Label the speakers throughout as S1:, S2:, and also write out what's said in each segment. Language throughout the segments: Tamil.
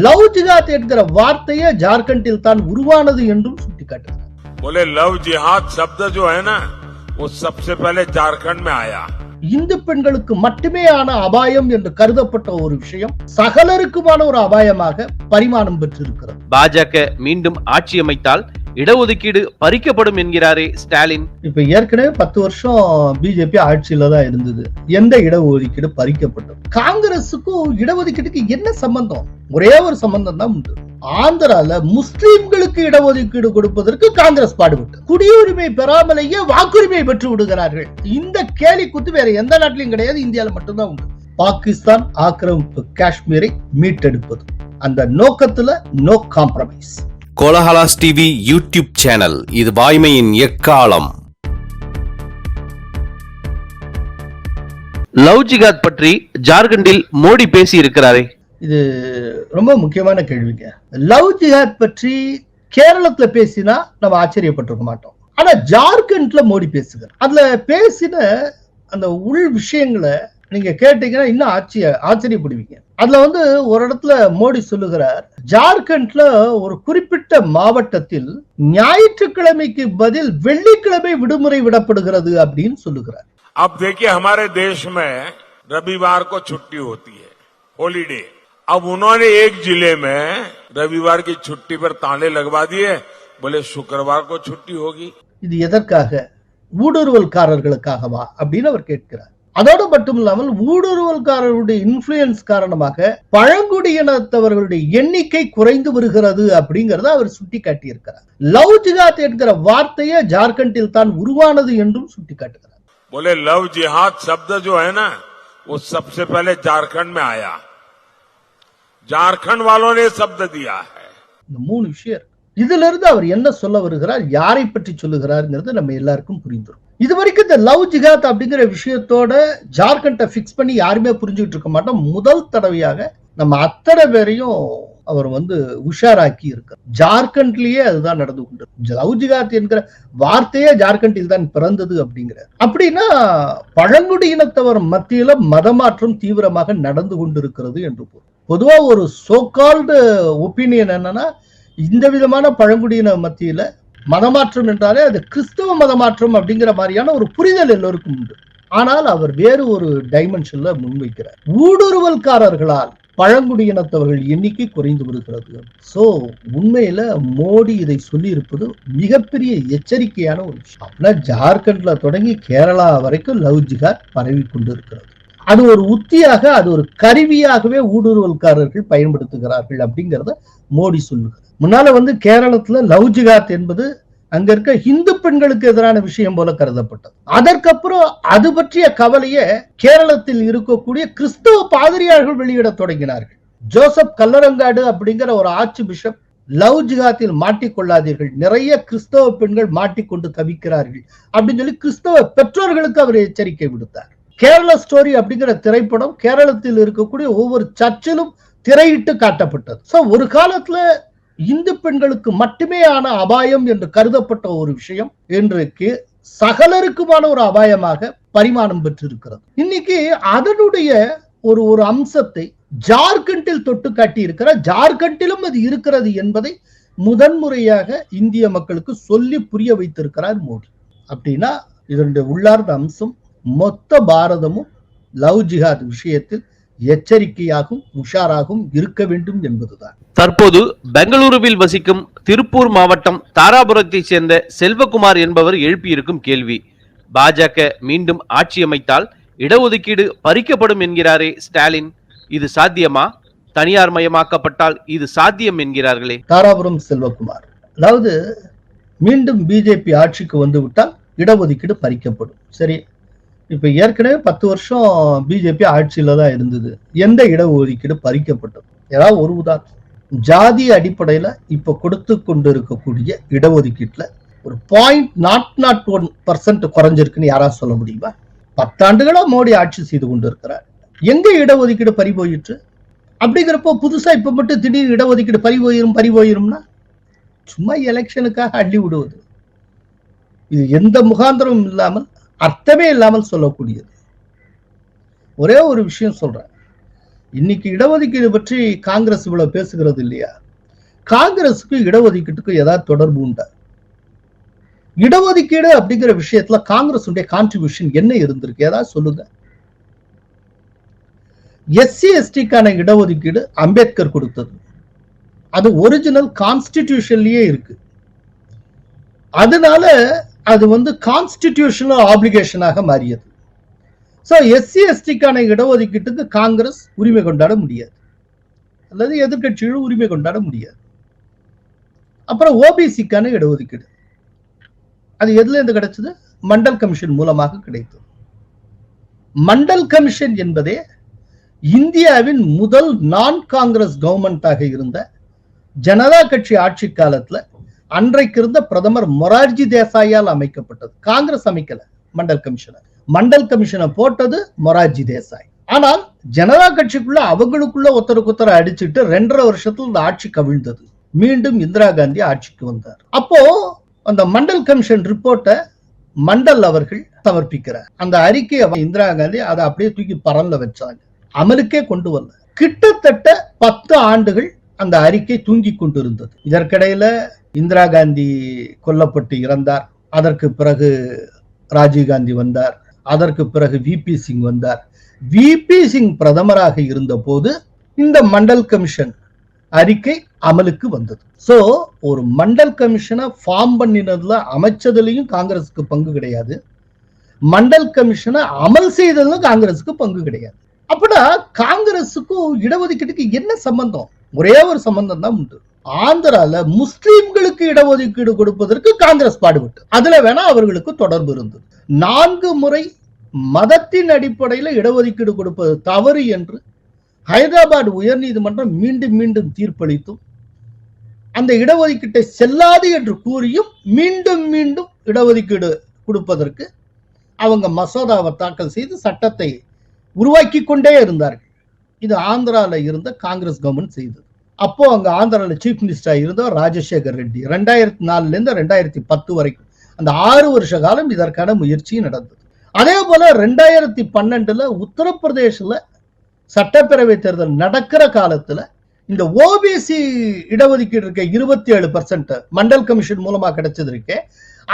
S1: லவ் ஜிகாத் என்கிற வார்த்தையே ஜார்க்கண்டில் தான் உருவானது என்றும் சுட்டிக்காட்டுகிறார்
S2: बोले लव जिहाद शब्द जो है ना वो सबसे पहले झारखंड में आया
S1: இந்து பெண்களுக்கு மட்டுமே ஆன அபாயம் என்று கருதப்பட்ட ஒரு விஷயம் சகலருக்குமான ஒரு அபாயமாக பரிமாணம் பெற்றிருக்கிறது
S3: பாஜக மீண்டும் ஆட்சி அமைத்தால் இடஒதுக்கீடு பறிக்கப்படும் என்கிறாரே ஸ்டாலின்.
S1: இப்ப ஏற்கனவே பத்து வருஷம் பிஜேபி ஆட்சியில தான் இருந்தது. எந்த இடஒதுக்கீடு பறிக்கப்பட்டது? காங்கிரசுக்கும் இடஒதுக்கீடுக்கு என்ன சம்பந்தம்? ஒரே ஒரு சம்பந்தம் தான் உண்டு. ஆந்திரால முஸ்லிம்களுக்கு இடஒதுக்கீடு கொடுப்பதற்கு காங்கிரஸ் பாடுபட்டு குடியுரிமை பெறாமலேயே வாக்குரிமை பெற்று விடுகிறார்கள். இந்த கேலி குத்து வேற எந்த நாட்டிலும் கிடையாது இந்தியால மட்டும்தான் உண்டு. பாகிஸ்தான் ஆக்கிரமிப்பு காஷ்மீரை மீட்டெடுப்பது. அந்த நோக்கத்துல no compromise
S4: Kolahalas TV YouTube channel. இது வாய்மையின் எக்காலம்.
S3: லவ் ஜிகாத் பற்றி ஜார்க்கண்டில் மோடி பேசி இருக்கிறாரே
S1: இது ரொம்ப முக்கியமான கேள்விங்க. லவ் ஜிஹாத் பற்றி கேரளத்துல பேசினா நம்ம ஆச்சரியப்பட்டிருக்க மாட்டோம். ஆனா ஜார்க்கண்ட்ல மோடி பேசுகிறார். அதுல பேசின அந்த உள் விஷயங்களை நீங்க கேட்டீங்கன்னா இன்னும் ஆச்சரிய ஆச்சரியப்படுவீங்க அதுல வந்து ஒரு இடத்துல மோடி சொல்லுகிறார் ஜார்க்கண்ட்ல ஒரு குறிப்பிட்ட மாவட்டத்தில் ஞாயிற்றுக்கிழமைக்கு பதில் வெள்ளிக்கிழமை விடுமுறை விடப்படுகிறது அப்படின்னு சொல்லுகிறார்
S2: अब देखिए हमारे देश में रविवार को छुट्टी होती है हॉलीडे अब उन्होंने एक जिले में रविवार की छुट्टी पर ताले लगवा दिए बोले शुक्रवार को छुट्टी होगी
S1: இது எதற்காக ஊடுருவல்காரர்களுக்காகவா அப்படின்னு அவர் கேட்கிறார் அதோடு மட்டும் இல்லாமல் ஊடுருவல்காரர்களுடைய இன்ஃபுளுயன்ஸ் காரணமாக பழங்குடியினத்தவர்களுடைய எண்ணிக்கை குறைந்து வருகிறது அப்படிங்கறத அவர் சுட்டி காட்டியிருக்கிறார் லவ் ஜிகாத் என்கிற வார்த்தையே ஜார்க்கண்டில் தான் உருவானது என்றும் சுட்டி காட்டுகிறார்
S2: बोले लव जिहाद शब्द जो है ना वो सबसे पहले झारखंड में आया झारखंड वालों ने शब्द दिया है
S1: இந்த மூணு விஷயம் இருக்கு. இதுல இருந்து அவர் என்ன சொல்ல வருகிறார் யாரை பற்றி சொல்லுகிறாருங்கிறது நம்ம எல்லாருக்கும் புரிந்துரும் இது வரைக்கும் இந்த லவ் ஜிகாத் அப்படிங்கிற விஷயத்தோட ஜார்க்கண்டை ஃபிக்ஸ் பண்ணி யாருமே புரிஞ்சுக்கிட்டு இருக்க மாட்டோம். முதல் தடவையாக நம்ம அத்தனை பேரையும் அவர் வந்து உஷாராக்கி இருக்கார். ஜார்க்கண்ட்லயே அதுதான் நடந்து கொண்டு லவ் ஜிகாத் என்கிற வார்த்தையே ஜார்க்கண்டில் தான் பிறந்தது அப்படிங்கிற. அப்படின்னா பழங்குடியினத்தவர் மத்தியில மதமாற்றம் தீவிரமாக நடந்து கொண்டிருக்கிறது என்று பொதுவா ஒரு சோகால்டு ஒப்பீனியன் என்னன்னா இந்த விதமான பழங்குடியின மத்தியில மதமாற்றம் என்றாலே அது கிறிஸ்தவ மதமாற்றம் அப்படிங்கிற மாதிரியான ஒரு புரிதல் எல்லோருக்கும் உண்டு. ஆனால் அவர் வேறு ஒரு டைமென்ஷன்ல முன்வைக்கிறார். ஊடுருவல்காரர்களால் பழங்குடியினத்தவர்கள் எண்ணிக்கை குறைந்து வருகிறது சோ உண்மையில மோடி இதை சொல்லி இருப்பது மிகப்பெரிய எச்சரிக்கையான ஒரு விஷயம். அப்படின்னா ஜார்க்கண்ட்ல தொடங்கி கேரளா வரைக்கும் லவ் ஜிகார் பரவி கொண்டிருக்கிறது. அது ஒரு உத்தியாக அது ஒரு கருவியாகவே ஊடுருவல்காரர்கள் பயன்படுத்துகிறார்கள் அப்படிங்கிறத மோடி சொல்லுகிறார். முன்னால வந்து கேரளத்துல லவ் ஜிகாத் என்பது அங்க இருக்க இந்து பெண்களுக்கு எதிரான விஷயம் போல கருதப்பட்டது. அதற்கப்புறம் அது பற்றிய கவலையை கேரளத்தில் இருக்கக்கூடிய கிறிஸ்தவ பாதிரியார்கள் வெளியிட தொடங்கினார்கள். ஜோசப் கல்லரங்காடு அப்படிங்கிற ஒரு ஆட்சி பிஷப் லவ் ஜிகாத்தில் மாட்டிக்கொள்ளாதீர்கள் நிறைய கிறிஸ்தவ பெண்கள் மாட்டிக்கொண்டு தவிக்கிறார்கள் அப்படின்னு சொல்லி கிறிஸ்தவ பெற்றோர்களுக்கு அவர் எச்சரிக்கை விடுத்தார். கேரள ஸ்டோரி அப்படிங்கிற திரைப்படம் கேரளத்தில் இருக்கக்கூடிய ஒவ்வொரு சர்ச்சிலும் திரையிட்டு காட்டப்பட்டது. ஸோ ஒரு காலத்துல இந்து பெண்களுக்கு மட்டுமே ஆன அபாயம் என்று கருதப்பட்ட ஒரு விஷயம் இன்றைக்கு சகலருக்குமான ஒரு அபாயமாக பரிமாணம் பெற்றிருக்கிறது. இன்னைக்கு அதனுடைய ஒரு ஒரு அம்சத்தை ஜார்க்கண்டில் தொட்டு காட்டி இருக்கிறார் ஜார்க்கண்டிலும் அது இருக்கிறது என்பதை முதன்முறையாக இந்திய மக்களுக்கு சொல்லி புரிய வைத்திருக்கிறார் மோடி. அப்படின்னா இதனுடைய உள்ளார்ந்த அம்சம் மொத்த பாரதமும் லவ் ஜிஹாத் விஷயத்தில் எச்சரிக்கையாகவும் உஷாராகவும் இருக்க வேண்டும் என்பதுதான்.
S3: தற்போது பெங்களூருவில் வசிக்கும் திருப்பூர் மாவட்டம் தாராபுரத்தைச் சேர்ந்த செல்வகுமார் என்பவர் எழுப்பியிருக்கும் கேள்வி. பாஜக மீண்டும் ஆட்சி அமைத்தால் இடஒதுக்கீடு பறிக்கப்படும் என்கிறாரே ஸ்டாலின். இது சாத்தியமா? தனியார் மயமாக்கப்பட்டால் இது சாத்தியம் என்கிறார்களே.
S1: தாராபுரம் செல்வகுமார். அதாவது மீண்டும் பிஜேபி ஆட்சிக்கு வந்து விட்டால் இடஒதுக்கீடு பறிக்கப்படும். சரி இப்ப ஏற்கனவே பத்து வருஷம் பிஜேபி ஆட்சியில தான் இருந்தது. எந்த இடஒதுக்கீடு பறிக்கப்பட்டது? ஏதாவது ஒரு உதாரணம். ஜாதி அடிப்படையில இப்ப கொடுத்து கொண்டு இருக்கக்கூடிய இடஒதுக்கீட்டுல ஒரு point nought nought one percent குறைஞ்சிருக்குன்னு யாராவது சொல்ல முடியுமா? பத்தாண்டுகளா மோடி ஆட்சி செய்து கொண்டு இருக்கிறார் எங்க இடஒதுக்கீடு பறி போயிற்று? அப்படிங்கிறப்போ புதுசா இப்ப மட்டும் திடீர் இடஒதுக்கீடு பறி போயிரும் பறி போயிரும்னா சும்மா எலெக்ஷனுக்காக அள்ளி விடுவது. இது எந்த முகாந்திரமும் இல்லாமல் அர்த்தமே இல்லாமல் சொல்லக்கூடியது. ஒரே ஒரு விஷயம் சொல்றேன். இன்னைக்கு இடஒதுக்கீடு பற்றி காங்கிரஸ் இவ்வளவு பேசுகிறது இல்லையா? காங்கிரஸுக்கு இடஒதுக்கீட்டுக்கு ஏதாவது தொடர்பு உண்டா? இடஒதுக்கீடு அப்படிங்கிற விஷயத்துல காங்கிரஸ் கான்ட்ரிபியூஷன் என்ன இருந்திருக்கு? ஏதாவது சொல்லுங்க. எஸ்சி எஸ்டிக்கான இடஒதுக்கீடு அம்பேத்கர் கொடுத்தது. அது ஒரிஜினல் கான்ஸ்டிடியூஷன்லயே இருக்கு. அதனால அது வந்து கான்ஸ்டிடியூஷனல் ஆப்ளிகேஷனாக மாறியது. சோ எஸ்சி எஸ்டிக்கான இடஒதுக்கீட்டுக்கு காங்கிரஸ் உரிமை கொண்டாட முடியாது. அல்லது எதிர்கட்சிகளும் உரிமை கொண்டாட முடியாது. அப்புறம் ஓபிசிக்கான இடஒதுக்கீடு. அது எதுல இருந்து கிடைச்சது? மண்டல் கமிஷன் மூலமாக கிடைத்தது. மண்டல் கமிஷன் என்பதே இந்தியாவின் முதல் நான் காங்கிரஸ் கவர்மெண்டாக இருந்த ஜனதா கட்சி ஆட்சி காலத்துல அன்றைக்கு இருந்த பிரதமர் மொரார்ஜி தேசாயால் அமைக்கப்பட்டது. காங்கிரஸ் அமைக்கல மண்டல் கமிஷனை மண்டல் கமிஷனை போட்டது மொரார்ஜி தேசாய். ஆனால் ஜனதா கட்சிக்குள்ள அவங்களுக்குள்ள ஒருத்தருக்கு ஒருத்தர் அடிச்சுட்டு ரெண்டரை வருஷத்துல இந்த ஆட்சி கவிழ்ந்தது. மீண்டும் இந்திரா காந்தி ஆட்சிக்கு வந்தார். அப்போ அந்த மண்டல் கமிஷன் ரிப்போர்ட்டை மண்டல் அவர்கள் சமர்ப்பிக்கிறார். அந்த அறிக்கையை இந்திரா காந்தி அதை அப்படியே தூக்கி பரல்ல வச்சாங்க. அமலுக்கே கொண்டு வரல. கிட்டத்தட்ட பத்து ஆண்டுகள் அந்த அறிக்கை தூங்கி கொண்டிருந்தது. இதற்கிடையில இந்திரா காந்தி கொல்லப்பட்டு இறந்தார். அதற்கு பிறகு ராஜீவ் காந்தி வந்தார். அதற்கு பிறகு விபி சிங் வந்தார். விபி சிங் பிரதமராக இருந்த போது இந்த மண்டல் கமிஷன் அறிக்கை அமலுக்கு வந்தது. சோ ஒரு மண்டல் கமிஷனை ஃபார்ம் பண்ணினதுல அமைச்சதுலயும் காங்கிரஸுக்கு பங்கு கிடையாது. மண்டல் கமிஷனை அமல் செய்ததுல காங்கிரஸுக்கு பங்கு கிடையாது. அப்படின்னா காங்கிரஸுக்கும் இடஒதுக்கீட்டுக்கு என்ன சம்பந்தம்? ஒரே ஒரு சம்பந்தம் தான் உண்டு. ஆந்திரால முஸ்லிம்களுக்கு இடஒதுக்கீடு கொடுப்பதற்கு காங்கிரஸ் பாடுபட்டு. அதுல வேணா அவர்களுக்கு தொடர்பு இருந்தது. நான்கு முறை மதத்தின் அடிப்படையில் இடஒதுக்கீடு கொடுப்பது தவறு என்று ஹைதராபாத் உயர்நீதிமன்றம் மீண்டும் மீண்டும் தீர்ப்பளித்தும் அந்த இடஒதுக்கீட்டை செல்லாது என்று கூறியும் மீண்டும் மீண்டும் இடஒதுக்கீடு கொடுப்பதற்கு அவங்க மசோதாவை தாக்கல் செய்து சட்டத்தை உருவாக்கி கொண்டே இருந்தார்கள். இது ஆந்திரால இருந்த காங்கிரஸ் கவர்மெண்ட் செய்தது. அப்போ அங்க ஆந்திரால சீஃப் மினிஸ்டரா இருந்தோம் ராஜசேகர் ரெட்டி. ரெண்டாயிரத்தி நாலுல இருந்து ரெண்டாயிரத்தி பத்து வரைக்கும். அந்த ஆறு வருஷ காலம் இதற்கான முயற்சி நடந்தது. அதே போல ரெண்டாயிரத்தி பன்னெண்டுல உத்தரப்பிரதேசல சட்டப்பேரவை தேர்தல் நடக்கிற காலத்துல இந்த ஓபிசி இடஒதுக்கீடு இருக்க இருபத்தி ஏழு பர்சன்ட் மண்டல் கமிஷன் மூலமா கிடைச்சது இருக்கு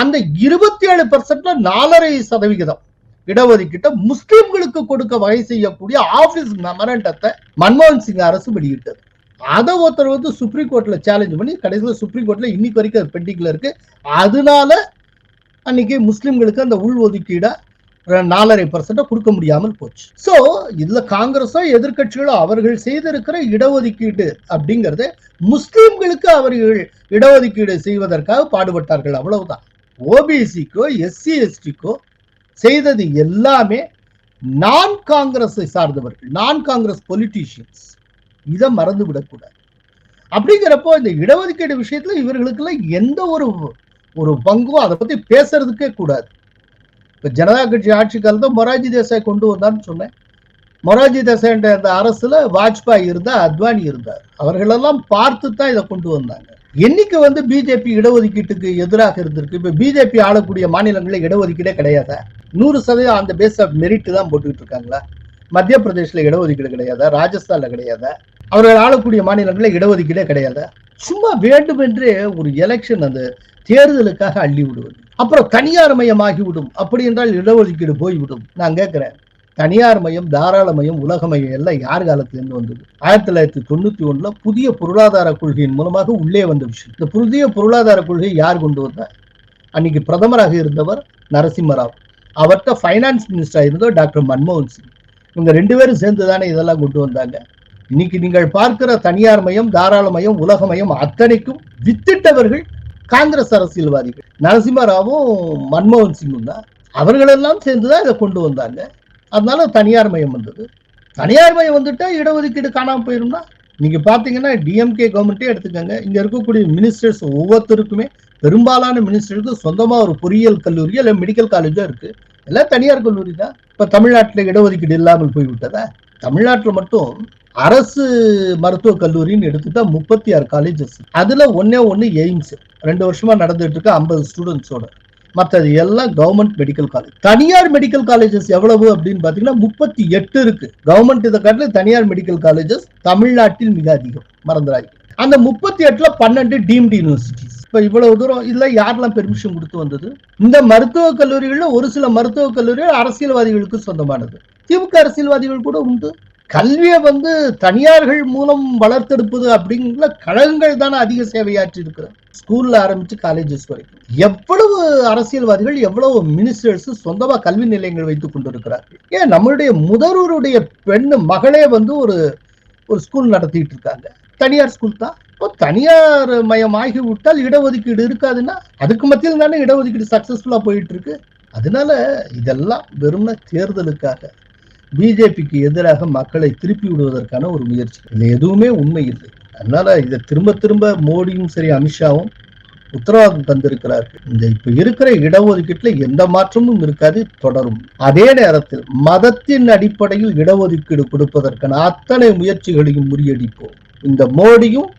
S1: அந்த இருபத்தி ஏழு பர்சன்ட்ல நாலரை சதவிகிதம் இடஒதுக்கீட்டை முஸ்லிம்களுக்கு கொடுக்க வகை செய்யக்கூடிய ஆபீஸ் மெமரண்டத்தை மன்மோகன் சிங் அரசு வெளியிட்டது. அதை ஒருத்தர் வந்து சுப்ரீம் கோர்ட்ல சேலஞ்ச் பண்ணி கடைசியில் சுப்ரீம் கோர்ட்ல இன்னைக்கு வரைக்கும் அது பெண்டிங்ல இருக்கு. அதனால அன்னைக்கு முஸ்லிம்களுக்கு அந்த உள்ஒதுக்கீடை நாலரை பர்சன்டா கொடுக்க முடியாமல் போச்சு. ஸோ இதுல காங்கிரஸோ எதிர்கட்சிகளோ அவர்கள் செய்திருக்கிற இடஒதுக்கீடு அப்படிங்கறது முஸ்லிம்களுக்கு அவர்கள் இடஒதுக்கீடு செய்வதற்காக பாடுபட்டார்கள். அவ்வளவுதான். ஓபிசிக்கோ எஸ்சி எஸ்டிக்கோ செய்தது எல்லாமே நான் காங்கிரஸை சார்ந்தவர்கள் நான் காங்கிரஸ் பொலிட்டீஷியன்ஸ் இதை மறந்து விடக்கூடாது அப்படிங்கிறப்போ இந்த இடஒதுக்கீடு விஷயத்துல இவர்களுக்கெல்லாம் எந்த ஒரு ஒரு பங்கும் அதை பத்தி பேசுறதுக்கே கூடாது. இப்ப ஜனதா கட்சி ஆட்சி காலத்தை மொராஜி தேசாய் கொண்டு வந்தான்னு சொன்னேன். மொராஜி தேசாய்ன்ற அந்த அரசுல வாஜ்பாய் இருந்தா அத்வானி இருந்தார். அவர்களெல்லாம் பார்த்து தான் இதை கொண்டு வந்தாங்க. என்னைக்கு வந்து பிஜேபி இடஒதுக்கீட்டுக்கு எதிராக இருந்திருக்கு? இப்ப பிஜேபி ஆளக்கூடிய மாநிலங்களில் இடஒதுக்கீடே கிடையாதா? நூறு சதவீதம் அந்த பேஸ் ஆஃப் மெரிட் தான் போட்டுக்கிட்டு இருக்காங்களா? மத்திய பிரதேசில் இடஒதுக்கீடு கிடையாதா? ராஜஸ்தான்ல கிடையாதா? அவர்கள் ஆளக்கூடிய மாநிலங்களில் இடஒதுக்கீடே கிடையாது. சும்மா வேண்டுமென்றே ஒரு எலெக்ஷன் அந்த தேர்தலுக்காக அள்ளி விடுவது. அப்புறம் தனியார் மயமாகி விடும். அப்படி என்றால் இடஒதுக்கீடு போய்விடும். நான் கேட்கிறேன். தனியார் மயம் தாராள மயம் உலக மையம் எல்லாம் யார் காலத்துலேருந்து வந்தது? ஆயிரத்தி தொள்ளாயிரத்தி தொண்ணூத்தி ஒண்ணுல புதிய பொருளாதார கொள்கையின் மூலமாக உள்ளே வந்த விஷயம். இந்த புதிய பொருளாதார கொள்கையை யார் கொண்டு வந்தார்? அன்னைக்கு பிரதமராக இருந்தவர் நரசிம்மராவ். அவர்கிட்ட ஃபைனான்ஸ் மினிஸ்டராக இருந்தவர் டாக்டர் மன்மோகன் சிங். இவங்க ரெண்டு பேரும் சேர்ந்து தானே இதெல்லாம் கொண்டு வந்தாங்க. இன்னைக்கு நீங்கள் பார்க்கிற தனியார் மயம் தாராள மயம் உலக மயம் அத்தனைக்கும் வித்திட்டவர்கள் காங்கிரஸ் அரசியல்வாதிகள். நரசிம்மராவும் மன்மோகன் சிங்கும் தான். அவர்களெல்லாம் சேர்ந்துதான் இதை கொண்டு வந்தாங்க. அதனால தனியார் மயம் வந்தது. தனியார் மயம் வந்துட்டா இடஒதுக்கீடு காணாம போயிரும்னா? நீங்க பாத்தீங்கன்னா டிஎம்கே கவர்மெண்ட்டே எடுத்துக்கோங்க. இங்க இருக்கக்கூடிய மினிஸ்டர்ஸ் ஒவ்வொருத்தருக்குமே பெரும்பாலான மினிஸ்டருக்கு சொந்தமா ஒரு பொறியியல் கல்லூரியோ இல்ல மெடிக்கல் காலேஜோ இருக்கு. எல்லாம் தனியார் கல்லூரி தான். இப்ப தமிழ்நாட்டில் இடஒதுக்கீடு இல்லாமல் போய்விட்டதா? தமிழ்நாட்டில் மட்டும் அரசு மருத்துவக் கல்லூரின்னு எடுத்துட்டா முப்பத்தி ஆறு காலேஜஸ் அதுல ஒன்னே ஒன்னு எய்ம்ஸ் ரெண்டு வருஷமா நடந்துட்டு இருக்க ஐம்பது ஸ்டூடெண்ட்ஸோட மற்றது எல்லாம் கவர்மெண்ட் மெடிக்கல் காலேஜ் தனியார் மெடிக்கல் காலேஜஸ் எவ்வளவு அப்படின்னு பாத்தீங்கன்னா முப்பத்தி எட்டு இருக்கு. கவர்மெண்ட் இதை காட்டில தனியார் மெடிக்கல் காலேஜஸ் தமிழ்நாட்டில் மிக அதிகம். மறந்துராய் அந்த முப்பத்தி எட்டுல பன்னெண்டு டீம்டு யூனிவர்சிட்டிஸ் இப்ப இவ்வளவு தூரம் இதுல யாரெல்லாம் பெர்மிஷன் கொடுத்து வந்தது? இந்த மருத்துவக் கல்லூரிகள்ல ஒரு சில மருத்துவக் கல்லூரிகள் அரசியல்வாதிகளுக்கு சொந்தமானது. திமுக அரசியல்வாதிகள் கூட உண்டு. கல்வியை வந்து தனியார்கள் மூலம் வளர்த்தெடுப்பது அப்படிங்கிற கழகங்கள் தானே அதிக சேவையாற்றி இருக்கிறது. ஸ்கூல்ல ஆரம்பிச்சு காலேஜஸ் வரைக்கும். எவ்வளவு அரசியல்வாதிகள் எவ்வளவு மினிஸ்டர்ஸ் சொந்தமா கல்வி நிலையங்கள் வைத்துக் கொண்டிருக்கிறார்கள். ஏன் நம்மளுடைய முதல்வருடைய பெண் மகளே வந்து ஒரு ஒரு ஸ்கூல் நடத்திட்டு இருக்காங்க. தனியார் ஸ்கூல் தான். இப்போ தனியார் மயமாகி விட்டால் இடஒதுக்கீடு இருக்காதுன்னா அதுக்கு மத்தியில் தானே இடஒதுக்கீடு சக்சஸ்ஃபுல்லா போயிட்டு இருக்கு. அதனால இதெல்லாம் வெறும் தேர்தலுக்காக. பிஜேபிக்கு எதிராக மக்களை திருப்பி விடுவதற்கான ஒரு முயற்சி. இது எதுவுமே உண்மை இல்லை. அதனால இதை திரும்ப திரும்ப மோடியும் சரி அமித்ஷாவும் உத்தரவாதம் தந்திருக்கிறார்கள். இந்த இப்ப இருக்கிற இடஒதுக்கீட்டுல எந்த மாற்றமும் இருக்காது தொடரும். அதே நேரத்தில் மதத்தின் அடிப்படையில் இடஒதுக்கீடு கொடுப்பதற்கான அத்தனை முயற்சிகளையும் முறியடிப்போம். இந்த மோடியும்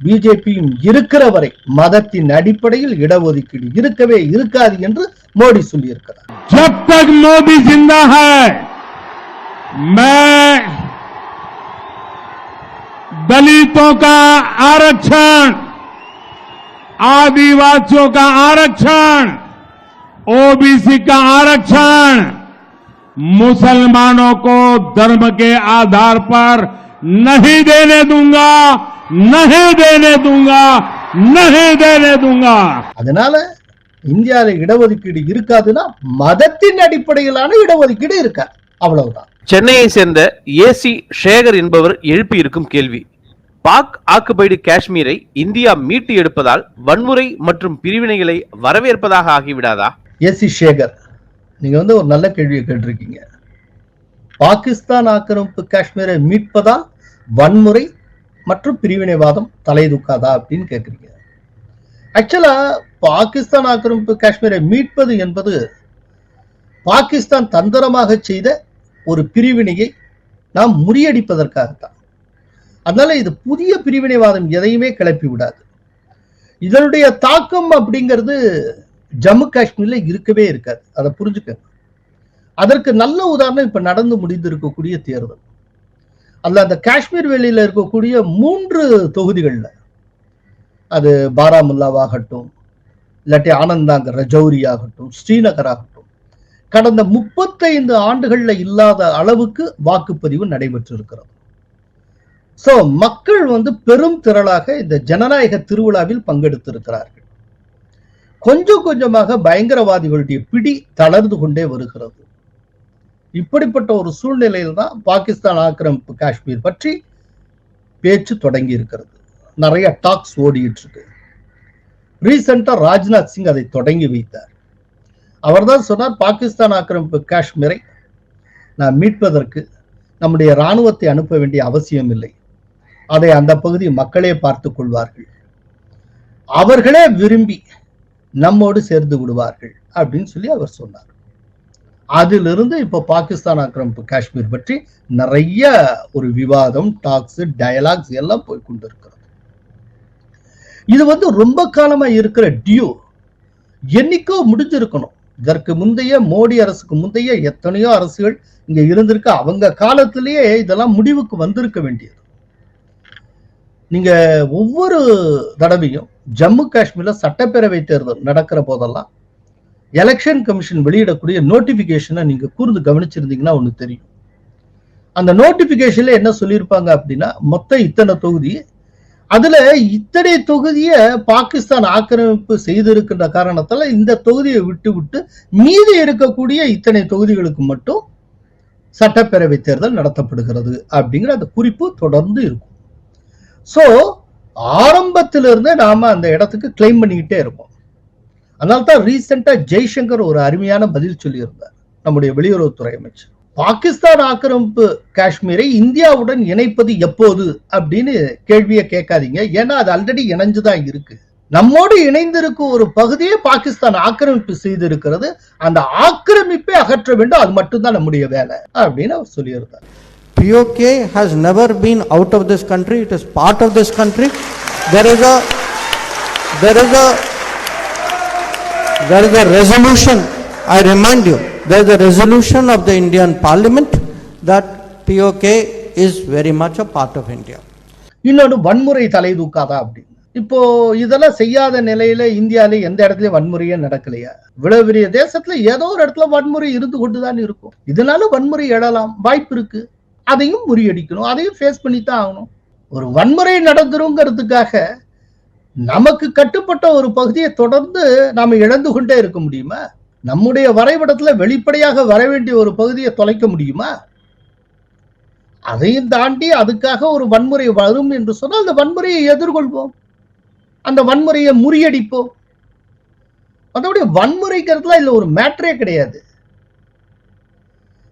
S1: பிஜேபியும் இருக்கிற வரை மதத்தின் அடிப்படையில் இடஒதுக்கீடு இருக்கவே இருக்காது என்று மோடி சொல்லியிருக்கிறார்.
S5: मैं दलितों का आरक्षण आदिवासियों का आरक्षण ओबीसी का आरक्षण मुसलमानों को धर्म के आधार पर नहीं देने दूंगा नहीं देने दूंगा नहीं देने दूंगा
S1: அதனால இந்தியாவில இடஒதுக்கீடு இருக்காதுன்னா மதத்தின் அடிப்படையிலான இடஒதுக்கீடு இருக்காது அவ்வளவுதான்
S3: சென்னையை சேர்ந்த ஏசி சேகர் என்பவர் எழுப்பியிருக்கும் கேள்வி. பாக் ஆக்குபைடு காஷ்மீரை இந்தியா மீட்டு எடுப்பதால் வன்முறை மற்றும் பிரிவினைகளை வரவேற்பதாக ஆகிவிடாதா?
S1: ஏசி சேகர் நீங்க வந்து ஒரு நல்ல கேள்வியை கேட்டிருக்கீங்க. பாகிஸ்தான் ஆக்கிரமிப்பு காஷ்மீரை மீட்பதால் வன்முறை மற்றும் பிரிவினைவாதம் தலை தூக்காதா அப்படின்னு கேட்குறீங்க. ஆக்சுவலா பாகிஸ்தான் ஆக்கிரமிப்பு காஷ்மீரை மீட்பது என்பது பாகிஸ்தான் தந்திரமாக செய்த ஒரு பிரிவினையை நாம் முறியடிப்பதற்காகத்தான். அதனால இது புதிய பிரிவினைவாதம் எதையுமே கிளப்பி விடாது. இதனுடைய தாக்கம் அப்படிங்கிறது ஜம்மு காஷ்மீர்ல இருக்கவே இருக்காது. அதை புரிஞ்சுக்கங்க. அதற்கு நல்ல உதாரணம் இப்ப நடந்து முடிந்திருக்கக்கூடிய தேர்தல். அதுல அந்த காஷ்மீர் வெளியில இருக்கக்கூடிய மூன்று தொகுதிகள்ல அது பாராமுல்லாவாகட்டும் இல்லாட்டி ஆனந்தாங்க ரஜௌரி ஆகட்டும் ஸ்ரீநகர் ஆகட்டும் கடந்த முப்பத்தைந்து ஆண்டுகள்ல இல்லாத அளவுக்கு வாக்குப்பதிவு நடைபெற்று இருக்கிறது சோ மக்கள் வந்து பெரும் திரளாக இந்த ஜனநாயக திருவிழாவில் பங்கெடுத்திருக்கிறார்கள். கொஞ்சம் கொஞ்சமாக பயங்கரவாதிகளுடைய பிடி தளர்ந்து கொண்டே வருகிறது. இப்படிப்பட்ட ஒரு சூழ்நிலையில் தான் பாகிஸ்தான் ஆக்கிரமிப்பு காஷ்மீர் பற்றி பேச்சு தொடங்கி இருக்கிறது நிறைய டாக்ஸ் ஓடிட்டு இருக்கு. ரீசெண்டா ராஜ்நாத் சிங் அதை தொடங்கி வைத்தார். அவர்தான் சொன்னார் பாகிஸ்தான் ஆக்கிரமிப்பு காஷ்மீரை நான் மீட்பதற்கு நம்முடைய ராணுவத்தை அனுப்ப வேண்டிய அவசியம் இல்லை. அதை அந்த பகுதி மக்களே பார்த்து கொள்வார்கள். அவர்களே விரும்பி நம்மோடு சேர்ந்து விடுவார்கள் அப்படின்னு சொல்லி அவர் சொன்னார். அதிலிருந்து இப்போ பாகிஸ்தான் ஆக்கிரமிப்பு காஷ்மீர் பற்றி நிறைய ஒரு விவாதம் டாக்ஸ் டயலாக்ஸ் எல்லாம் போய் கொண்டிருக்கிறது. இது வந்து ரொம்ப காலமா இருக்கிற டியூ என்னைக்கோ முடிஞ்சிருக்கணும். இதற்கு முந்தைய மோடி அரசுக்கு முந்தைய எத்தனையோ அரசுகள் இங்க இருந்திருக்கு. அவங்க காலத்திலேயே இதெல்லாம் முடிவுக்கு வந்திருக்க வேண்டியது. நீங்க ஒவ்வொரு தடவையும் ஜம்மு காஷ்மீர்ல சட்டப்பேரவை தேர்தல் நடக்கிற போதெல்லாம் எலெக்ஷன் கமிஷன் வெளியிடக்கூடிய நோட்டிபிகேஷனை நீங்க கூர்ந்து கவனிச்சிருந்தீங்கன்னா ஒண்ணு தெரியும். அந்த நோட்டிபிகேஷன்ல என்ன சொல்லியிருப்பாங்க அப்படின்னா மொத்தம் இத்தனை தொகுதி அதுல இத்தனை தொகுதியை பாகிஸ்தான் ஆக்கிரமிப்பு செய்திருக்கின்ற காரணத்தால இந்த தொகுதியை விட்டு விட்டு மீதி இருக்கக்கூடிய இத்தனை தொகுதிகளுக்கு மட்டும் சட்டப்பேரவை தேர்தல் நடத்தப்படுகிறது அப்படிங்கிற அந்த குறிப்பு தொடர்ந்து இருக்கும். ஸோ ஆரம்பத்திலிருந்து நாம அந்த இடத்துக்கு கிளைம் பண்ணிக்கிட்டே இருப்போம் அதனால தான் ரீசெண்டா ஜெய்சங்கர் ஒரு அருமையான பதில் சொல்லியிருந்தார் நம்முடைய வெளியுறவுத்துறை அமைச்சர். பாகிஸ்தான் ஆக்கிரமிப்பு காஷ்மீரை இந்தியாவுடன் இணைப்பது எப்போது அப்படின்னு கேள்வியை கேட்காதீங்க. ஏன்னா அது ஆல்ரெடி இணைஞ்சுதான் இருக்கு. நம்மோடு இணைந்திருக்கும் ஒரு பகுதியை பாகிஸ்தான் ஆக்கிரமிப்பு செய்திருக்கிறது. அந்த ஆக்கிரமிப்பை அகற்ற வேண்டும். அது மட்டும்தான் நம்முடைய வேலை அப்படின்னு அவர் சொல்லியிருந்தார்.
S6: PoK has never been out of this country it is part of this country there is a there is a there is a resolution I remind you, there is a resolution of the Indian Parliament that POK is very much a part of India.
S1: இன்னொன்று வன்முறை தலை தூக்காதா அப்படின்னு இப்போ இதெல்லாம் செய்யாத நிலையில இந்தியால எந்த இடத்துலயும் வன்முறையே நடக்கலையா. இவ்வளவு பெரிய தேசத்துல ஏதோ ஒரு இடத்துல வன்முறை இருந்து கொண்டுதான் இருக்கும். இதனால வன்முறை எழலாம் வாய்ப்பு இருக்கு. அதையும் முறியடிக்கணும் அதையும் ஃபேஸ் பண்ணி தான் ஆகணும். ஒரு வன்முறை நடந்துருங்கிறதுக்காக நமக்கு கட்டுப்பட்ட ஒரு பகுதியை தொடர்ந்து நாம இழந்து கொண்டே இருக்க முடியுமா? நம்முடைய வரைபடத்துல வெளிப்படையாக வர வேண்டிய ஒரு பகுதியை தொலைக்க முடியுமா? அதையும் தாண்டி அதுக்காக ஒரு வன்முறை வரும் என்று சொன்னால் அந்த வன்முறையை எதிர்கொள்வோம். அந்த வன்முறையை முறியடிப்போம். மற்றபடி வன்முறைக்கிறதுல இல்லை ஒரு மேட்டரே கிடையாது.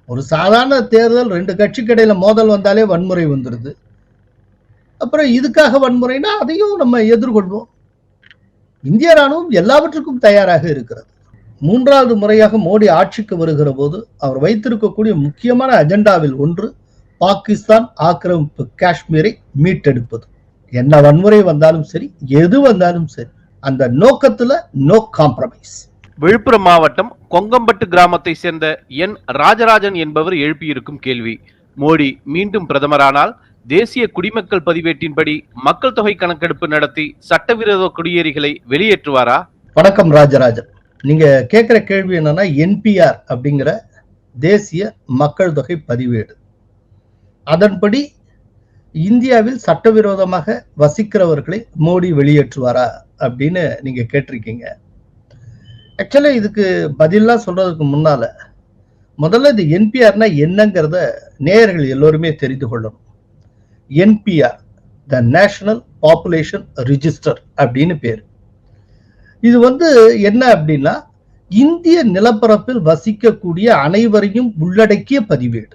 S1: ஒரு சாதாரண தேர்தல் ரெண்டு கட்சிக்கு இடையில மோதல் வந்தாலே வன்முறை வந்துடுது அப்புறம் இதுக்காக வன்முறைனா அதையும் நம்ம எதிர்கொள்வோம். இந்திய ராணுவம் எல்லாவற்றுக்கும் தயாராக இருக்கிறது. மூன்றாவது முறையாக மோடி ஆட்சிக்கு வருகிற போது அவர் வைத்திருக்கக்கூடிய முக்கியமான அஜெண்டாவில் ஒன்று பாகிஸ்தான் ஆக்கிரமிப்பு காஷ்மீரை மீட்டெடுப்பது. என்ன வன்முறை வந்தாலும் சரி எது வந்தாலும் சரி அந்த நோக்கத்துல நோ காம்ப்ரமைஸ்
S3: விழுப்புரம் மாவட்டம் கொங்கம்பட்டு கிராமத்தை சேர்ந்த என் ராஜராஜன் என்பவர் எழுப்பியிருக்கும் கேள்வி. மோடி மீண்டும் பிரதமரானால் தேசிய குடிமக்கள் பதிவேட்டின்படி மக்கள் தொகை கணக்கெடுப்பு நடத்தி சட்டவிரோத குடியேறிகளை வெளியேற்றுவாரா?
S1: வணக்கம் ராஜராஜன். நீங்க கேட்குற கேள்வி என்னன்னா என்பிஆர் அப்படிங்கிற தேசிய மக்கள் தொகை பதிவேடு. அதன்படி இந்தியாவில் சட்டவிரோதமாக வசிக்கிறவர்களை மோடி வெளியேற்றுவாரா அப்படின்னு நீங்க கேட்டிருக்கீங்க. ஆக்சுவலா இதுக்கு பதிலாக சொல்றதுக்கு முன்னால முதல்ல இது என்பிஆர்னா என்னங்கிறத நேயர்கள் எல்லோருமே தெரிந்து கொள்ளணும். NPR the national population register அப்படின்னு பேர். இது வந்து என்ன அப்படின்னா இந்திய நிலப்பரப்பில் வசிக்கக்கூடிய அனைவரையும் உள்ளடக்கிய பதிவேடு.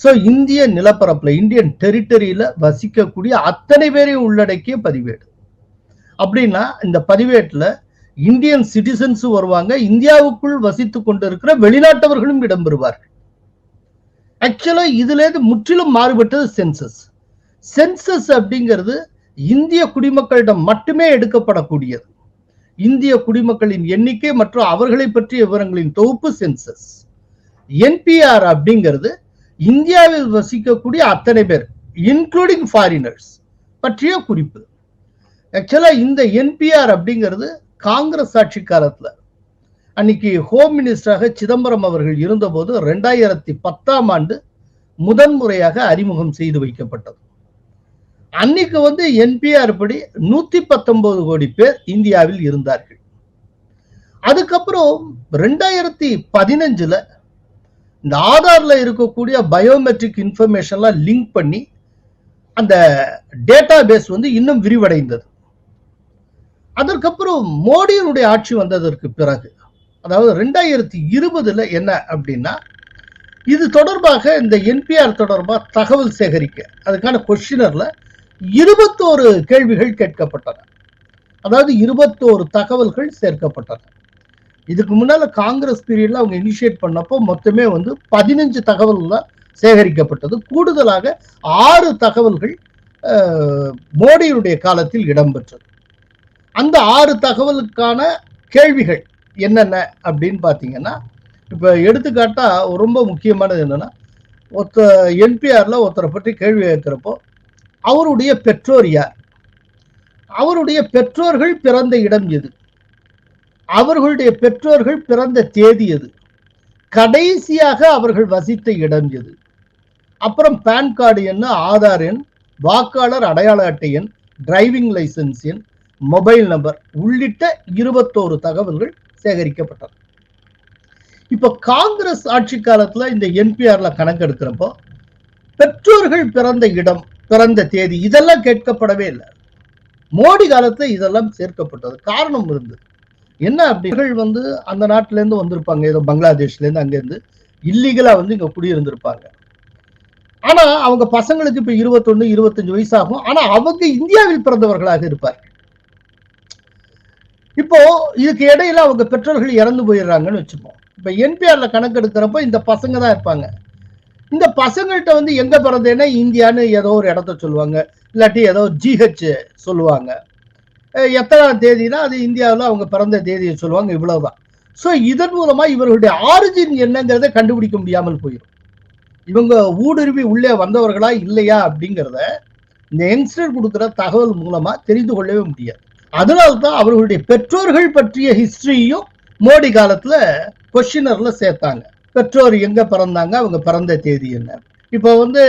S1: ஸோ இந்திய நிலப்பரப்பில் இந்தியன் டெரிட்டரியில வசிக்கக்கூடிய அத்தனை பேரையும் உள்ளடக்கிய பதிவேடு. அப்படின்னா இந்த பதிவேட்டில் இந்தியன் சிட்டிசன்ஸ் வருவாங்க. இந்தியாவுக்குள் வசித்து கொண்டிருக்கிற வெளிநாட்டவர்களும் இடம்பெறுவார்கள். ஆக்சுவலா இதுலேருந்து முற்றிலும் மாறுபட்டது சென்சஸ் சென்சஸ் அப்படிங்கிறது இந்திய குடிமக்களிடம் மட்டுமே எடுக்கப்படக்கூடியது. இந்திய குடிமக்களின் எண்ணிக்கை மற்றும் அவர்களை பற்றிய விவரங்களின் தொகுப்பு சென்சஸ். என்பிஆர் அப்படிங்கிறது இந்தியாவில் வசிக்கக்கூடிய அத்தனை பேர் இன்க்ளூடிங் ஃபாரினர்ஸ் பற்றிய குறிப்பு. ஆக்சுவலா இந்த என்பிஆர் அப்படிங்கிறது காங்கிரஸ் ஆட்சி காலத்தில் அன்னைக்கு ஹோம் மினிஸ்டராக சிதம்பரம் அவர்கள் இருந்தபோது ரெண்டாயிரத்தி பத்தாம் ஆண்டு முதன்முறையாக அறிமுகம் செய்து வைக்கப்பட்டது. அன்னைக்கு வந்து என்பிஆர் படி நூத்தி பத்தொன்பது கோடி பேர் இந்தியாவில் இருந்தார்கள். அதுக்கப்புறம் ரெண்டாயிரத்தி பதினஞ்சுல இந்த ஆதார்ல இருக்கக்கூடிய பயோமெட்ரிக் இன்ஃபர்மேஷன்லாம் லிங்க் பண்ணி அந்த டேட்டா பேஸ் வந்து இன்னும் விரிவடைந்தது. அதற்கப்புறம் மோடியினுடைய ஆட்சி வந்ததற்கு பிறகு அதாவது ரெண்டாயிரத்தி இருபதுல என்ன அப்படின்னா இது தொடர்பாக இந்த என்பிஆர் தொடர்பாக தகவல் சேகரிக்க அதுக்கான கொஸ்டினர்ல இருபத்தோரு கேள்விகள் கேட்கப்பட்டன. அதாவது இருபத்தோரு தகவல்கள் சேர்க்கப்பட்டன. இதுக்கு முன்னால காங்கிரஸ் பீரியட்ல அவங்க இனிஷியேட் பண்ணப்போ மொத்தமே வந்து பதினஞ்சு தகவல் தான் சேகரிக்கப்பட்டது. கூடுதலாக ஆறு தகவல்கள் மோடியினுடைய காலத்தில் இடம்பெற்றது. அந்த ஆறு தகவலுக்கான கேள்விகள் என்னென்ன அப்படின்னு பார்த்தீங்கன்னா இப்போ எடுத்துக்காட்டா ரொம்ப முக்கியமானது என்னன்னா ஒருத்த என்பிஆரில் ஒருத்தரை பற்றி கேள்வி கேட்குறப்போ அவருடைய பெற்றோர் யார்? அவருடைய பெற்றோர்கள் பிறந்த இடம் எது? அவர்களுடைய பெற்றோர்கள் பிறந்த தேதி எது? கடைசியாக அவர்கள் வசித்த இடம் எது? அப்புறம் பேன் கார்டு எண் ஆதார் எண் வாக்காளர் அடையாள அட்டை எண் டிரைவிங் லைசன்ஸ் எண் மொபைல் நம்பர் உள்ளிட்ட இருபத்தோரு தகவல்கள் சேகரிக்கப்பட்டன இப்போ காங்கிரஸ் ஆட்சி காலத்தில் இந்த என்பிஆர்ல கணக்கெடுக்கிறப்போ பெற்றோர்கள் பிறந்த இடம் பிறந்த தேதி இதெல்லாம் கேட்கப்படவே இல்லை. மோடி காலத்துல இதெல்லாம் சேர்க்கப்பட்டது. காரணம் இருந்தது. என்ன அப்படிகள் வந்து அந்த நாட்டுல இருந்து வந்திருப்பாங்க. ஏதோ பங்களாதேஷ்ல இருந்து அங்க இருந்து வந்து இங்க குடியிருந்திருப்பாங்க. ஆனா அவங்க பசங்களுக்கு இப்ப இருபத்தொன்று இருபத்தஞ்சு வயசாகும். ஆனா அவங்க இந்தியாவில் பிறந்தவர்களாக இருப்பார்கள். இப்போ இதுக்கு இடையில அவங்க பெற்றோர்கள் இறந்து போயிடுறாங்கன்னு வச்சுப்போம். இப்ப என்பிஆர்ல கணக்கெடுக்கிறப்போ இந்த பசங்க தான் இருப்பாங்க. இந்த பசங்கள்கிட்ட வந்து எங்க பிறந்தேன்னா இந்தியான்னு ஏதோ ஒரு இடத்த சொல்லுவாங்க. இல்லாட்டி ஏதோ ஜிஹெச் சொல்லுவாங்க. எத்தனாம் தேதினா அது இந்தியாவில் அவங்க பிறந்த தேதியை சொல்லுவாங்க. இவ்வளவுதான். ஸோ இதன் மூலமா இவர்களுடைய ஆரிஜின் என்னங்கிறத கண்டுபிடிக்க முடியாமல் போயிடும் இவங்க ஊடுருவி உள்ளே வந்தவர்களா இல்லையா அப்படிங்கிறத இந்த யங்ஸ்டர் கொடுக்குற தகவல் மூலமா தெரிந்து கொள்ளவே முடியாது. அதனால்தான் அவர்களுடைய பெற்றோர்கள் பற்றிய ஹிஸ்டரியும் மோடி காலத்துல கொஸ்டினர்ல சேர்த்தாங்க. பெற்றோர் எங்கே பிறந்தாங்க அவங்க பிறந்த தேதி என்ன? இப்போ வந்து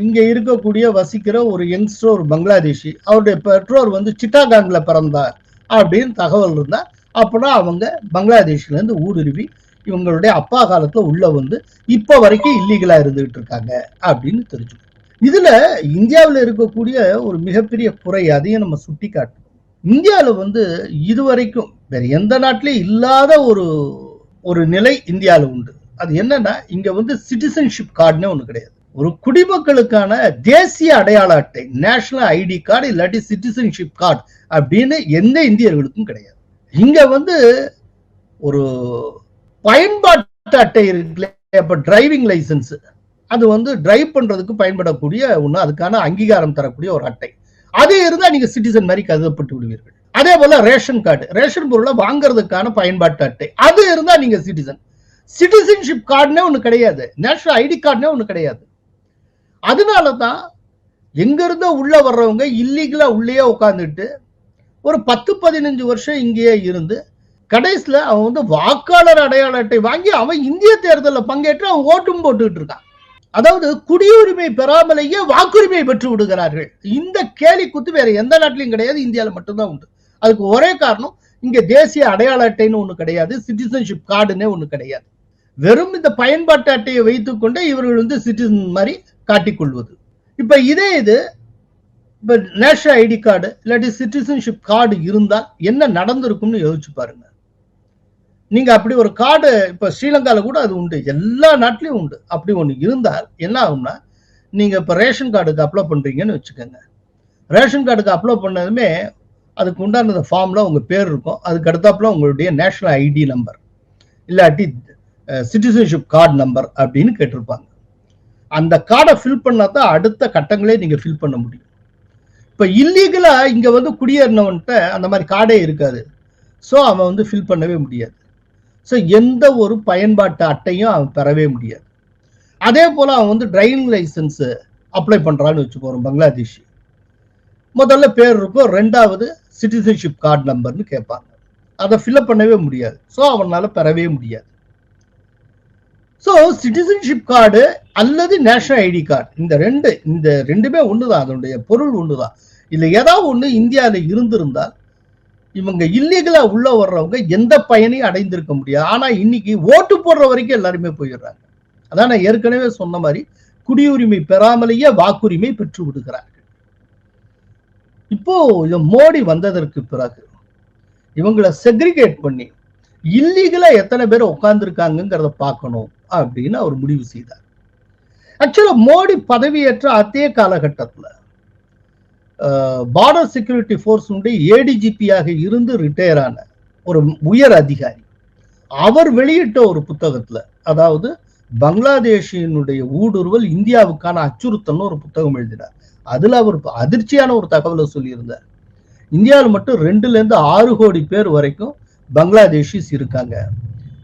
S1: இங்கே இருக்கக்கூடிய வசிக்கிற ஒரு யங்ஸ்டர் ஒரு பங்களாதேஷி அவருடைய பெற்றோர் வந்து சிட்டாகாங்கில் பிறந்தார் அப்படின்னு தகவல் இருந்தால் அப்படின்னா அவங்க பங்களாதேஷ்லேருந்து ஊடுருவி இவங்களுடைய அப்பா காலத்தில் உள்ள வந்து இப்போ வரைக்கும் இல்லீகலாக இருந்துகிட்டு இருக்காங்க அப்படின்னு தெரிஞ்சுக்கணும். இதுல இந்தியாவில் இருக்கக்கூடிய ஒரு மிகப்பெரிய குறை அதையும் நம்ம சுட்டி காட்டணும் இந்தியாவில் வந்து இதுவரைக்கும் வேற எந்த நாட்டிலையும் இல்லாத ஒரு ஒரு நிலை இந்தியாவில் உண்டு. அது என்னன்னா இங்க வந்து சிட்டிசன்ஷிப் கார்டுன்னு ஒண்ணு கிடையாது. ஒரு குடிமக்களுக்கான தேசிய அடையாள அட்டை நேஷனல் ஐடி கார்டு இல்லாட்டி சிட்டிசன்ஷிப் கார்டு அப்படின்னு எந்த இந்தியர்களுக்கும் கிடையாது. இங்க வந்து ஒரு பயன்பாட்டு அட்டை இருக்குல்ல இப்ப டிரைவிங் லைசன்ஸ் அது வந்து டிரைவ் பண்றதுக்கு பயன்படக்கூடிய ஒண்ணு அதுக்கான அங்கீகாரம் தரக்கூடிய ஒரு அட்டை. அது இருந்தா நீங்க சிட்டிசன் மாதிரி கருதப்பட்டு விடுவீர்கள். அதே போல ரேஷன் கார்டு. ரேஷன் பொருளை வாங்குறதுக்கான பயன்பாட்டு அட்டை. அது இருந்தா நீங்க சிட்டிசன் சிட்டிசன்ஷிப் கார்டுனே ஒண்ணு கிடையாது. நேஷனல் ஐடி கார்டுனே ஒண்ணு கிடையாது. அதனால தான் எங்கிருந்தோ உள்ள வர்றவங்க இல்லீகலா உள்ளேயே உட்காந்துட்டு ஒரு பத்து பதினஞ்சு வருஷம் இங்கேயே இருந்து கடைசியில் அவன் வந்து வாக்காளர் அடையாள அட்டை வாங்கி அவன் இந்திய தேர்தலில் பங்கேற்று அவன் ஓட்டும் போட்டுக்கிட்டு இருக்கான். அதாவது குடியுரிமை பெறாமலேயே வாக்குரிமை பெற்று விடுகிறார்கள். இந்த கேலி குத்து வேற எந்த நாட்டிலையும் கிடையாது. இந்தியாவில் மட்டும்தான் உண்டு. அதுக்கு ஒரே காரணம் இங்க தேசிய அடையாள அட்டைன்னு ஒண்ணு கிடையாது சிட்டிசன்ஷிப் கார்டுன்னே ஒண்ணு கிடையாது. வெறும் இந்த பயன்பாட்டு அட்டையை வைத்துக்கொண்டே இவர்கள் வந்து சிட்டிசன் மாதிரி காட்டிக்கொள்வது இப்ப இதே இது இப்ப நேஷனல் ஐடி கார்டு இல்லாட்டி சிட்டிசன்ஷிப் கார்டு இருந்தால் என்ன நடந்திருக்கும்னு யோசிச்சு பாருங்க. நீங்க அப்படி ஒரு கார்டு இப்ப ஸ்ரீலங்கால கூட அது உண்டு எல்லா நாட்டிலயும் உண்டு. அப்படி ஒன்று இருந்தால் என்ன ஆகும்னா நீங்க இப்ப ரேஷன் கார்டுக்கு அப்ளை பண்றீங்கன்னு வச்சுக்கோங்க. ரேஷன் கார்டுக்கு அப்ளை பண்ணதுமே அதுக்கு உண்டான ஃபார்ம்ல உங்க பேர் இருக்கும். அதுக்கு அடுத்தாப்புல உங்களுடைய நேஷனல் ஐடி நம்பர் இல்லாட்டி சிட்டிசன்ஷிப் கார்டு நம்பர் அப்படின்னு கேட்டிருப்பாங்க. அந்த கார்டை ஃபில் பண்ணா தான் அடுத்த கட்டங்களே நீங்க ஃபில் பண்ண முடியும். இப்போ இல்லீகலா இங்க வந்து குடியேறினவன்ட்ட அந்த மாதிரி கார்டே இருக்காது. ஸோ அவன் வந்து ஃபில் பண்ணவே முடியாது. ஸோ எந்த ஒரு பயன்பாட்டு அட்டையும் அவன் பெறவே முடியாது. அதே போல அவன் வந்து டிரைவிங் லைசன்ஸ் அப்ளை பண்றான்னு வச்சுக்கோம் பங்களாதேஷி. முதல்ல பேர் இருக்கும் ரெண்டாவது சிட்டிசன்ஷிப் கார்டு நம்பர்னு கேட்பாங்க அதை ஃபில்அப் பண்ணவே முடியாது. ஸோ அவனால் பெறவே முடியாது. ஸோ சிட்டிசன்ஷிப் கார்டு அல்லது நேஷனல் ஐடி கார்டு இந்த ரெண்டு இந்த ரெண்டுமே ஒன்று தான் அதனுடைய பொருள் ஒன்று தான் இதில் ஏதாவது ஒன்று இந்தியாவில் இருந்திருந்தால் இவங்க இல்லீகலா உள்ள வர்றவங்க எந்த பயனையும் அடைந்திருக்க முடியாது. ஆனா இன்னைக்கு ஓட்டு போடுற வரைக்கும் எல்லாருமே போயிடுறாங்க. அதான் நான் ஏற்கனவே சொன்ன மாதிரி குடியுரிமை பெறாமலேயே வாக்குரிமை பெற்று விடுகிறாங்க இப்போ மோடி வந்ததற்கு பிறகு இவங்களை செக்ரிகேட் பண்ணி இல்லீகலா எத்தனை பேர் உட்கார்ந்துருக்காங்கிறத பார்க்கணும் அப்படின்னு அவர் முடிவு செய்தார். ஆக்சுவலா மோடி பதவியேற்ற அதே காலகட்டத்தில் பார்டர் செக்யூரிட்டி ஃபோர்ஸ் ஏடிஜிபியாக இருந்து ரிட்டையர் ஆன ஒரு உயர் அதிகாரி அவர் வெளியிட்ட ஒரு புத்தகத்துல அதாவது பங்களாதேஷினுடைய ஊடுருவல் இந்தியாவுக்கான அச்சுறுத்தல்னு ஒரு புத்தகம் எழுதினார். அதுல அவர் அதிர்ச்சியான ஒரு தகவலை சொல்லியிருந்தார். இந்தியாவில் மட்டும் ரெண்டுல இருந்து ஆறு கோடி பேர் வரைக்கும் பங்களாதேஷிஸ் இருக்காங்க.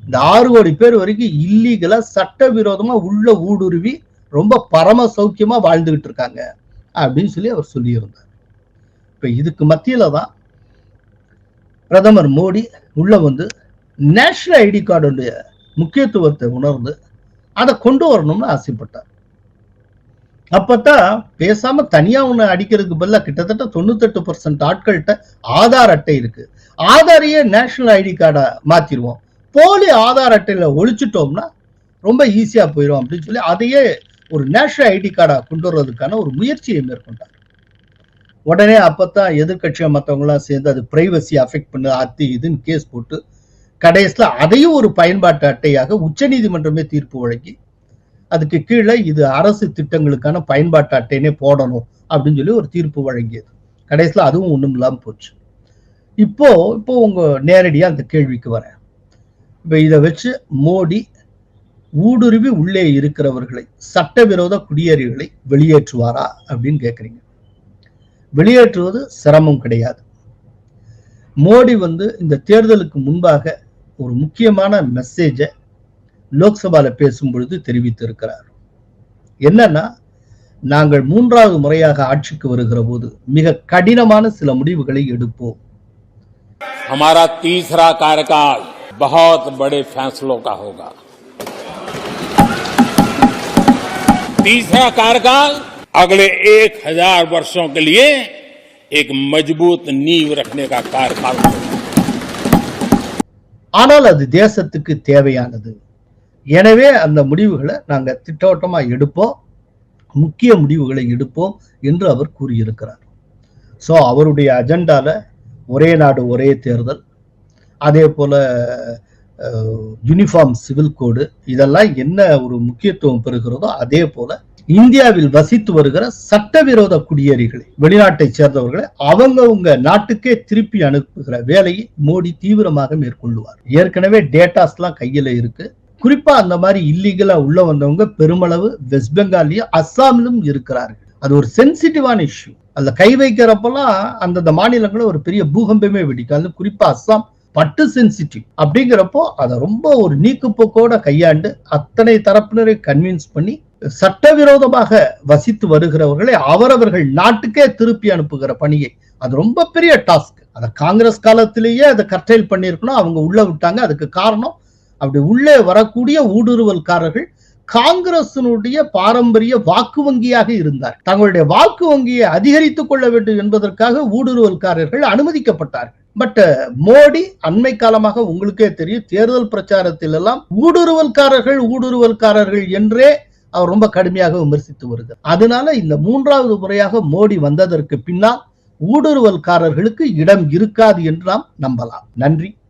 S1: இந்த ஆறு கோடி பேர் வரைக்கும் இல்லீகலா சட்டவிரோதமா உள்ள ஊடுருவி ரொம்ப பரம சௌக்கியமா வாழ்ந்துகிட்டு இருக்காங்க அப்படின்னு சொல்லி அவர் சொல்லியிருந்தார். இப்ப இதுக்கு மத்தியில தான் பிரதமர் மோடி உள்ள வந்து நேஷனல் ஐடி கார்டுடைய முக்கியத்துவத்தை உணர்ந்து அதை கொண்டு வரணும்னு ஆசைப்பட்டார். அப்பதான் பேசாம தனியா ஒண்ணு அடிக்கிறதுக்கு பதில கிட்டத்தட்ட தொண்ணூத்தெட்டு பர்சன்ட் ஆட்கள்கிட்ட ஆதார் அட்டை இருக்கு. ஆதாரையே நேஷனல் ஐடி கார்டா மாத்திருவோம். போலி ஆதார் அட்டையில ஒழிச்சிட்டோம்னா ரொம்ப ஈஸியா போயிடும் அப்படின்னு சொல்லி அதையே ஒரு நேஷனல் ஐடி கார்டா கொண்டு வர்றதுக்கான ஒரு முயற்சியை மேற்கொண்டார். உடனே அப்பத்தான் எதிர்கட்சியை மற்றவங்க எல்லாம் சேர்ந்து அது பிரைவசி அஃபெக்ட் பண்ணு அது இதுன்னு கேஸ் போட்டு கடைசியில் அதையும் ஒரு பயன்பாட்டு அட்டையாக உச்சநீதிமன்றமே தீர்ப்பு வழங்கி அதுக்கு கீழே இது அரசு திட்டங்களுக்கான பயன்பாட்டு அட்டைனே போடணும் அப்படின்னு சொல்லி ஒரு தீர்ப்பு வழங்கியது. கடைசியில் அதுவும் ஒன்றும் இல்லாமல் போச்சு. இப்போ இப்போ உங்க நேரடியா அந்த கேள்விக்கு வரேன். இப்ப இதை வச்சு மோடி ஊடுருவி உள்ளே இருக்கிறவர்களை சட்டவிரோத குடியேறிகளை வெளியேற்றுவாரா அப்படின்னு கேக்குறீங்க. வெளியேற்றுவது சிரமம் கிடையாது. மோடி வந்து இந்த தேர்தலுக்கு முன்பாக ஒரு முக்கியமான மெசேஜை லோக்சபால பேசும் பொழுது தெரிவித்திருக்கிறார் என்னன்னா நாங்கள் மூன்றாவது முறையாக ஆட்சிக்கு வருகிற போது மிக கடினமான சில முடிவுகளை எடுப்போம்
S7: हमारा तीसरा कार्यकाल बहुत बड़े फैसलों का होगा तीसरा कार्यकाल अगले एक हजार वर्षों के लिए एक मजबूत नींव रखने का कार्यकाल होगा
S1: ஆனால் அது தேசத்துக்கு தேவையானது எனவே அந்த முடிவுகளை நாங்கள் திட்டவட்டமாக எடுப்போம். முக்கிய முடிவுகளை எடுப்போம் என்று அவர் கூறியிருக்கிறார். ஸோ அவருடைய அஜெண்டாவில் ஒரே நாடு ஒரே தேர்தல். அதே போல் யூனிஃபார்ம் சிவில் கோடு இதெல்லாம் என்ன ஒரு முக்கியத்துவம் பெறுகிறதோ அதே போல இந்தியாவில் வசித்து வருகிற சட்டவிரோத குடியேறிகளை வெளிநாட்டை சேர்ந்தவர்களை அவங்கவுங்க நாட்டுக்கே திருப்பி அனுப்புகிற வேலையை மோடி தீவிரமாக மேற்கொள்ளுவார். ஏற்கனவே டேட்டாஸ்லாம் கையில் இருக்குது இருக்கு. குறிப்பா அந்த மாதிரி இல்லீகலா உள்ள வந்தவங்க பெருமளவு வெஸ்ட் பெங்காலையும் அஸ்ஸாமிலும் இருக்கிறார்கள். அது ஒரு சென்சிட்டிவான இஷ்யூ அதுல கை வைக்கிறப்பெல்லாம் அந்தந்த மாநிலங்களும் ஒரு பெரிய பூகம்பமே வெடிக்காது குறிப்பா அஸ்ஸாம் பட்டு சென்சிட்டிவ் அப்படிங்கிறப்போ அதை ரொம்ப ஒரு நீக்குப்போக்கோட கையாண்டு அத்தனை தரப்பினரை கன்வின்ஸ் பண்ணி சட்டவிரோதமாக வசித்து வருகிறவர்களை அவரவர்கள் நாட்டுக்கே திருப்பி அனுப்புகிற பணியை. அது ரொம்ப பெரிய டாஸ்க் அதை காங்கிரஸ் காலத்திலேயே அதை கர்டைல் பண்ணியிருக்கணும். அவங்க உள்ள விட்டாங்க. அதுக்கு காரணம் அப்படி உள்ளே வரக்கூடிய ஊடுருவல்காரர்கள் காங்கிரசினுடைய பாரம்பரிய வாக்கு வங்கியாக இருந்தார். தங்களுடைய வாக்கு வங்கியை அதிகரித்துக் கொள்ள வேண்டும் என்பதற்காக ஊடுருவல்காரர்கள் அனுமதிக்கப்பட்டார்கள். பட் மோடி அண்மை காலமாக உங்களுக்கே தெரியும் தேர்தல் பிரச்சாரத்தில் எல்லாம் ஊடுருவல்காரர்கள் ஊடுருவல்காரர்கள் என்றே அவர் ரொம்ப கடுமையாக விமர்சித்து வருகிறார். அதனால இந்த மூன்றாவது முறையாக மோடி வந்ததற்கு பின்னால் ஊடுருவல்காரர்களுக்கு இடம் இருக்காது என்று நாம் நம்பலாம். நன்றி.